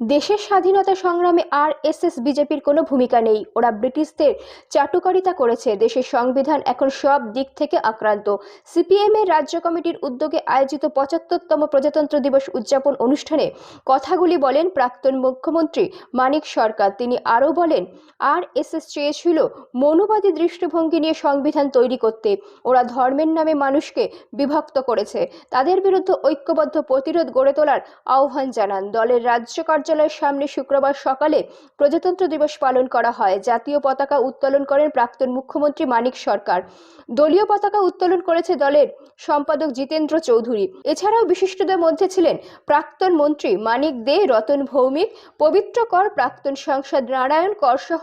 দেশের স্বাধীনতা সংগ্রামে আর এস এস বিজেপির কোনো ভূমিকা নেই। ওরা ব্রিটিশদের চাটুকারিতা করেছে। দেশের সংবিধান এখন সব দিক থেকে আক্রান্ত। সিপিএম এর রাজ্য কমিটির উদ্যোগে আয়োজিত পঁচাত্তরতম প্রজাতন্ত্র দিবস উদযাপন অনুষ্ঠানে কথাগুলি বলেন প্রাক্তন মুখ্যমন্ত্রী মানিক সরকার। তিনি আরও বলেন আর এস এস চেয়েছিল মনুবাদী দৃষ্টিভঙ্গি নিয়ে সংবিধান তৈরি করতে। ওরা ধর্মের নামে মানুষকে বিভক্ত করেছে। তাদের বিরুদ্ধে ঐক্যবদ্ধ প্রতিরোধ গড়ে তোলার আহ্বান জানান। দলের রাজ্য কার্যালয়ের সামনে শুক্রবার সকালে প্রজাতন্ত্র দিবস পালন করা হয়। জাতীয় পতাকা উত্তোলন করেন প্রাক্তন মুখ্যমন্ত্রী মানিক সরকার। দলীয় পতাকা উত্তোলন করেছে দলের সম্পাদক জিতেন্দ্র চৌধুরী। এছাড়াও বিশিষ্টদের মধ্যে ছিলেন প্রাক্তন মন্ত্রী মানিক দে, রতন ভৌমিক, পবিত্র কর প্রাক্তন সাংসদ নারায়ণ কর সহ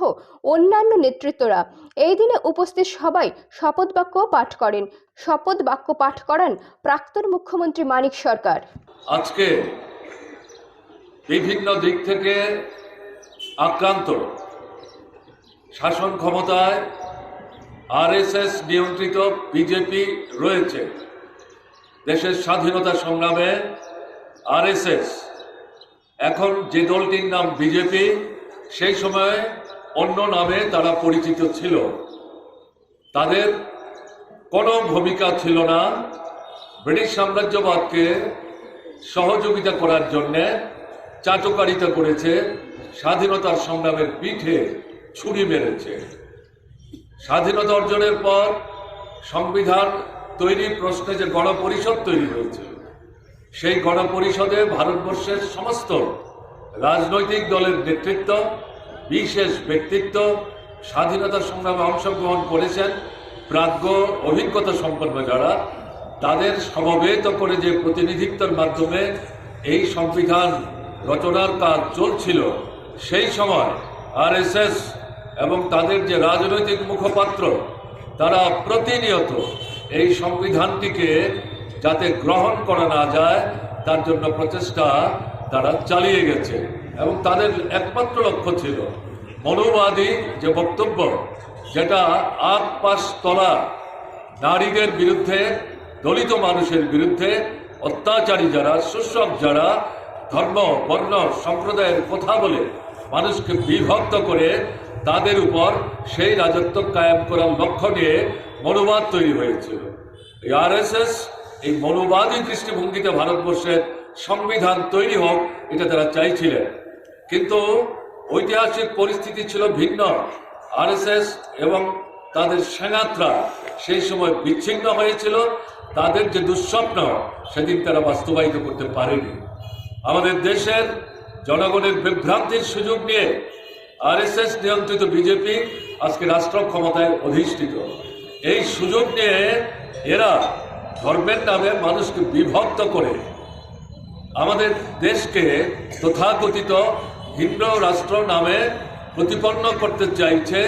অন্যান্য নেতৃত্বরা। এই দিনে উপস্থিত সবাই শপথ বাক্য পাঠ করেন। শপথ বাক্য পাঠ করান প্রাক্তন মুখ্যমন্ত্রী মানিক সরকার। আজকে বিভিন্ন দিক থেকে আক্রান্ত শাসন ক্ষমতায় আরএসএস নিয়ন্ত্রিত বিজেপি রয়েছে। দেশের স্বাধীনতা সংগ্রামে আরএসএস, এখন যে দলটির নাম বিজেপি, সেই সময় অন্য নামে তারা পরিচিত ছিল। তাদের কোনো ভূমিকা ছিল না। ব্রিটিশ সাম্রাজ্যবাদকে সহযোগিতা করার জন্যে চাটকারিতা করেছে, স্বাধীনতার সংগ্রামের পিঠে ছুরি মেরেছে। স্বাধীনতা অর্জনের পর সংবিধান তৈরির প্রশ্নে যে গণপরিষদ তৈরি হয়েছে, সেই গণপরিষদে ভারতবর্ষের সমস্ত রাজনৈতিক দলের নেতৃত্ব, বিশেষ ব্যক্তিত্ব, স্বাধীনতা সংগ্রামে অংশগ্রহণ করেছেন, প্রাজ্ঞ, অভিজ্ঞতা সম্পন্ন যারা, তাদের সমবেত করে যে প্রতিনিধিত্বের মাধ্যমে এই সংবিধান রচনার কাজ চলছিল। সেই সময় আরএসএস এবং তাদের যে রাজনৈতিক মুখপাত্র, তারা প্রতিনিয়ত এই সংবিধানটিকে যাতে গ্রহণ করা না যায়, তার জন্য প্রচেষ্টা তারা চালিয়ে গেছে এবং তাদের একমাত্র লক্ষ্য ছিল মনোবাদী যে বক্তব্য, যেটা আট পাশ তলা নারীদের বিরুদ্ধে, দলিত মানুষের বিরুদ্ধে অত্যাচারী যারা, শোষক যারা ধর্ম, বর্ণ, সম্প্রদায়ের কথা বলে মানুষকে বিভক্ত করে তাদের উপর সেই রাজত্ব কায়েম করার লক্ষ্য নিয়ে মনোবাদ তৈরি হয়েছিল। এই আরএসএস, এই মনোবাদী দৃষ্টিভঙ্গিতে ভারতবর্ষের সংবিধান তৈরি হোক, এটা তারা চাইছিলেন। কিন্তু ঐতিহাসিক পরিস্থিতি ছিল ভিন্ন। আরএসএস এবং তাদের সেনাত্রা সেই সময় বিচ্ছিন্ন হয়েছিল। তাদের যে দুঃস্বপ্ন, সেদিন তারা বাস্তবায়িত করতে পারেনি। আমাদের দেশের জনগণের বিভ্রান্তির সুযোগ নিয়ে আরএসএস নিয়ন্ত্রিত বিজেপি আজকে রাষ্ট্র ক্ষমতায় অধিষ্ঠিত। এই সুযোগ নিয়ে এরা ধর্মের নামে মানুষকে বিভক্ত করে আমাদের দেশকে তথাকথিত ভিন্ন রাষ্ট্র নামে প্রতিপন্ন করতে চাইছে